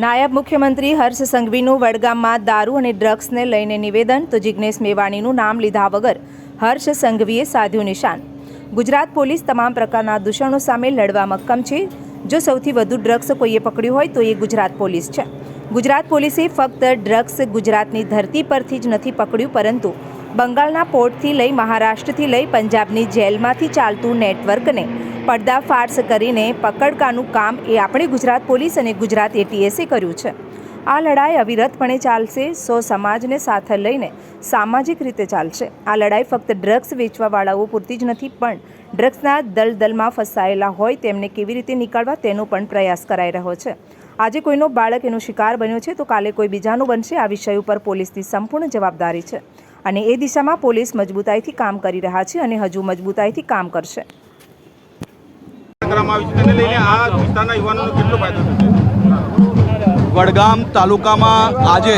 નાયબ મુખ્યમંત્રી હર્ષ સંઘવીનું વડગામમાં દારૂ અને ડ્રગ્સને લઈને નિવેદન તો જિજ્ઞેશ મેવાણીનું નામ લીધા વગર હર્ષ સંઘવીએ સાધ્યું નિશાન. ગુજરાત પોલીસ તમામ પ્રકારના દૂષણો સામે લડવા મક્કમ છે. જો સૌથી વધુ ડ્રગ્સ કોઈએ પકડ્યું હોય તો એ ગુજરાત પોલીસ છે. ગુજરાત પોલીસે ફક્ત ડ્રગ્સ ગુજરાતની ધરતી પરથી જ નથી પકડ્યું, પરંતુ બંગાળના પોર્ટથી લઈ મહારાષ્ટ્રથી લઈ પંજાબની જેલમાંથી ચાલતું નેટવર્કને પડદાફાશ કરીને પકડકાનું કામ એ આપણી ગુજરાત પોલીસ અને ગુજરાત એટીએસે કર્યું છે. આ લડાઈ અવિરતપણે ચાલશે, સો સમાજને સાથે લઈને સામાજિક રીતે ચાલશે. આ લડાઈ ફક્ત ડ્રગ્સ વેચવાવાળાઓ પૂરતી જ નથી, પણ ડ્રગ્સના દલદલમાં ફસાયેલા હોય તેમને કેવી રીતે નીકળવા તેનો પણ પ્રયાસ કરાઈ રહ્યો છે. આજે કોઈનો બાળક એનો શિકાર બન્યો છે, તો કાલે કોઈ બીજાનું બનશે, આ વિષય ઉપર પોલીસની સંપૂર્ણ જવાબદારી છે. અને એ દિશામાં પોલીસ મજબૂતાઈથી કામ કરી રહ્યા છે અને હજુ મજબૂતાઈથી કામ કરશે. કરવામાં આવી છે તેને લઈને આ વિસ્તારના યુવાનોને કેટલો ફાયદો થશે વડગામ તાલુકામાં આજે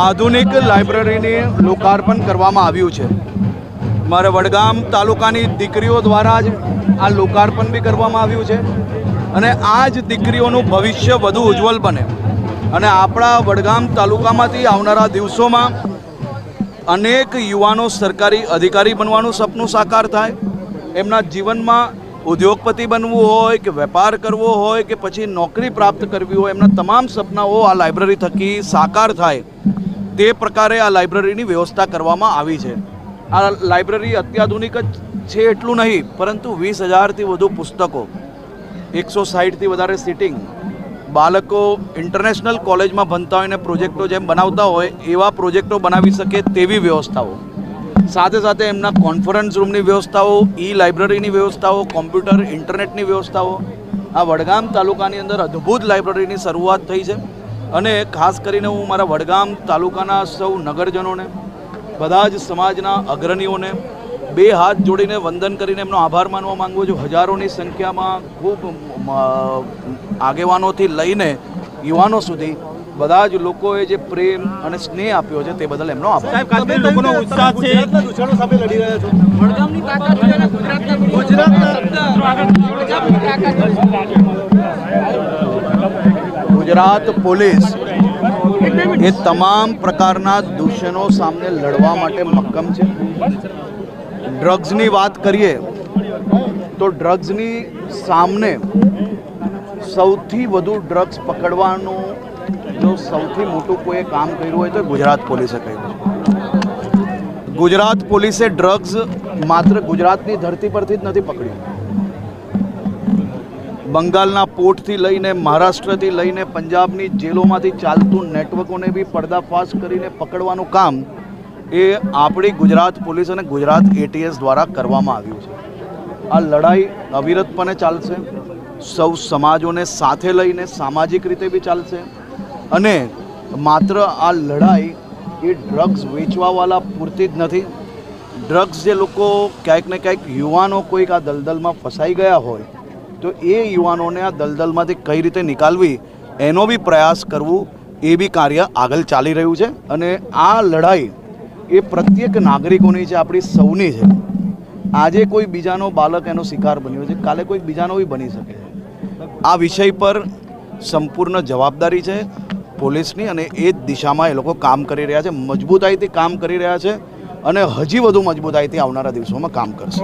આધુનિક લાઇબ્રેરીની લોકાર્પણ કરવામાં આવ્યું છે. મારે વડગામ તાલુકાની દીકરીઓ દ્વારા જ આ લોકાર્પણ બી કરવામાં આવ્યું છે. અને આ જ દીકરીઓનું ભવિષ્ય વધુ ઉજ્જવલ બને. અને આપણા વડગામ તાલુકામાંથી આવનારા દિવસોમાં અનેક યુવાનો સરકારી અધિકારી બનવાનું સપનું સાકાર થાય. એમના જીવનમાં ઉદ્યોગપતિ બનવું હોય કે વેપાર કરવો હોય કે પછી નોકરી પ્રાપ્ત કરવી હોય, એમના તમામ સપનાઓ આ લાઇબ્રેરી થકી સાકાર થાય તે પ્રકારે આ લાઇબ્રેરીની વ્યવસ્થા કરવામાં આવી છે. આ લાઇબ્રેરી અત્યાધુનિક જ છે એટલું નહીં, પરંતુ વીસ હજારથી વધુ પુસ્તકો, એકસો સાઠથી વધારે સિટિંગ, બાળકો ઇન્ટરનેશનલ કોલેજમાં ભણતા હોય અને પ્રોજેક્ટો જેમ બનાવતા હોય, એવા પ્રોજેક્ટો બનાવી શકે તેવી વ્યવસ્થાઓ. સાથે સાથે એમના કોન્ફરન્સ રૂમની વ્યવસ્થાઓ ઈ લાઇબ્રેરીની વ્યવસ્થાઓ કોમ્પ્યુટર ઇન્ટરનેટની વ્યવસ્થાઓ. આ વડગામ તાલુકાની અંદર અદ્ભુત લાઇબ્રેરીની શરૂઆત થઈ છે. અને ખાસ કરીને હું મારા વડગામ તાલુકાના સૌ નગરજનોને, બધા જ સમાજના અગ્રણીઓને બે હાથ જોડીને વંદન કરીને એમનો આભાર માનવા માંગુ છું. હજારોની સંખ્યામાં ખૂબ આગેવાનોથી લઈને યુવાનો સુધી બધા જ લોકોએ જે પ્રેમ અને સ્નેહ આપ્યો છે તે બદલ એમનો આભાર. સાહેબ ખાસ કરીને લોકોનો ઉત્સાહ છે. દૂષણો સામે લડી રહ્યા છો. ગુજરાત પોલીસ એ તમામ પ્રકારના દૂષણો સામે લડવા માટે મક્કમ છે. ડ્રગ્સની વાત કરીએ તો ડ્રગ્સની સામને સૌથી વધુ ડ્રગ્સ પકડવાનું જો સૌથી મોટું કોઈએ કામ કર્યું હોય તો ગુજરાત પોલીસે કર્યું છે. ગુજરાત પોલીસે ડ્રગ્સ માત્ર ગુજરાતની ધરતી પરથી જ નથી પકડ્યું બંગાળના પોર્ટથી લઈને મહારાષ્ટ્રથી લઈને પંજાબની જેલોમાંથી ચાલતું નેટવર્કોને બી પર્દાફાશ કરીને પકડવાનું કામ એ આપણી ગુજરાત પોલીસ અને ગુજરાત એટીએસ દ્વારા કરવામાં આવ્યું છે. આ લડાઈ અવિરતપણે ચાલશે. સૌ સમાજોને સાથે લઈને સામાજિક રીતે બી ચાલશે. અને માત્ર આ લડાઈ એ ડ્રગ્સ વેચવાવાળા પૂરતી જ નથી. ડ્રગ્સ જે લોકો ક્યાંક ને ક્યાંક યુવાનો કોઈક આ દલદલમાં ફસાઈ ગયા હોય, તો એ યુવાનોને આ દલદલમાંથી કઈ રીતે નીકાળવી એનો બી પ્રયાસ કરવું, એ બી કાર્ય આગળ ચાલી રહ્યું છે. અને આ લડાઈ એ પ્રત્યેક નાગરિકોની છે આપણી સૌની છે. આજે કોઈ બીજાનો બાળક એનો શિકાર બન્યો છે, કાલે કોઈ બીજાનો બી બની શકે આ વિષય પર સંપૂર્ણ જવાબદારી છે. પોલીસની અને એ જ દિશામાં એ લોકો કામ કરી રહ્યા છે, મજબૂતાઈથી કામ કરી રહ્યા છે અને હજી વધુ મજબૂતાઈથી આવનારા દિવસોમાં કામ કરશે.